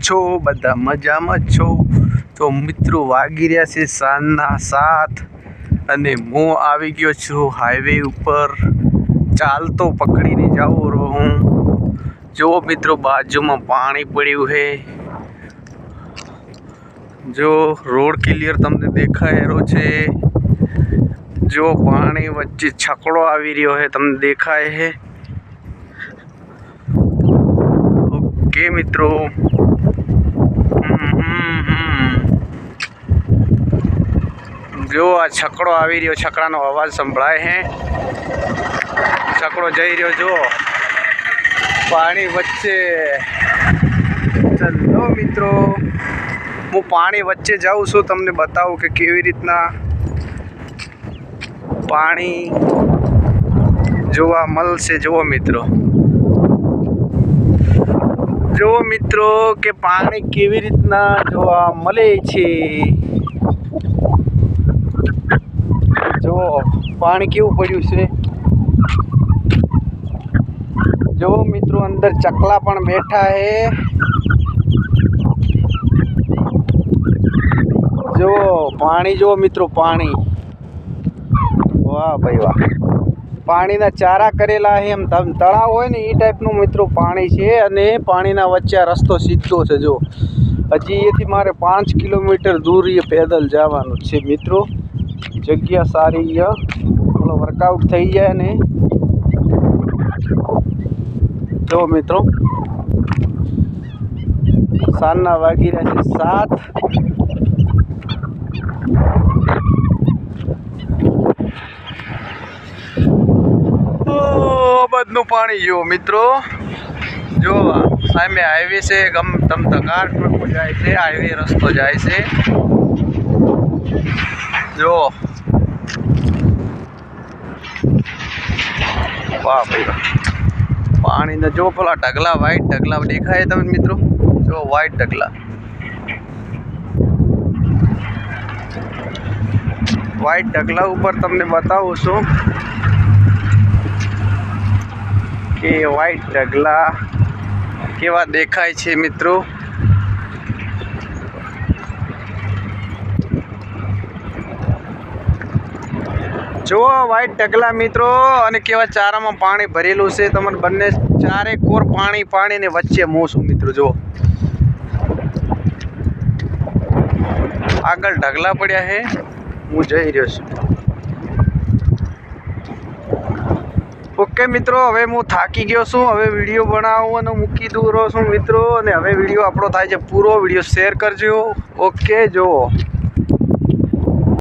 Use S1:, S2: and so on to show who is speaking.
S1: છો? બધા મજામાં છો? તો મિત્રો વાગી રહ્યા છે સાંજના સાત અને હું આવી ગયો છું હાઈવે ઉપર. ચાલતો પકડીને જાઉં રહો. હું જો મિત્રો બાજુમાં પાણી પડ્યું છે. જો રોડ ક્લિયર તમને દેખાય રહ્યો છે. જો પાણી વચ્ચે છકડો આવી રહ્યો છે, તમને દેખાય છે. ઓકે, મિત્રો. જો આ છકડો આવી રહ્યો, છકડાનો અવાજ સંભળાય હે. છકડો જઈ રહ્યો જો પાણી વચ્ચે. ચલો, મિત્રો. હું પાણી વચ્ચે જાઉં છું, તમને બતાવું કે કેવી રીતના પાણી જોવા મળશે. જુઓ, મિત્રો. જો મિત્રો, કે પાણી કેવી રીતના જોવા મળે છે? જો પાણી કેવું પડ્યું છે? જો મિત્રો, અંદર ચકલા પણ બેઠા હે જો પાણી જો મિત્રો, પાણી. વાહ ભાઈ વાહ. પાણીના ચારા કરેલા છે. એમ તળાવ હોય ને એ ટાઈપનું મિત્રો પાણી છે અને પાણીના વચ્ચે આ રસ્તો સીધો છે, જો. હજી એથી મારે પાંચ કિલોમીટર દૂર એ પેદલ જવાનું છે, મિત્રો. જગ્યા સારી થોડો વર્કઆઉટ થઈ જાય ને. જો, મિત્રો. સાંજના વાગી રહ્યા છે સાત. ઓ પાણી જો મિત્રો, જો સામે હાઈવે છે, ગમ તમ તકાર જાય છે હાઈવે રસ્તો જાય છે. જો. વાહ ભાઈ પાણીને જો પેલા ઢગલા વ્હાઈટ ઢગલા દેખાય તમે મિત્રો? જો વ્હાઈટ ઢગલા. વ્હાઈટ ઢગલા ઉપર તમને બતાવું છું. કે વ્હાઈટ ઢગલા કેવા દેખાય છે મિત્રો? જુઓ વ્હાઈટ ઢગલા મિત્રો, અને કેવા ચારામાં પાણી ભરેલું છે. તમને બંને ચારે કોર પાણી પાણી ને વચ્ચે હું છું મિત્રો, જુઓ. આગળ ઢગલા પડ્યા છે. હું જઈ રહ્યો છું. ઓકે મિત્રો, હવે હું થાકી ગયો છું. હવે વીડિયો બનાવું અને મૂકી દઉં છું મિત્રો. અને હવે વીડિયો આપણો થાય છે પૂરો. વીડિયો શેર કરજો. ઓકે, જુઓ.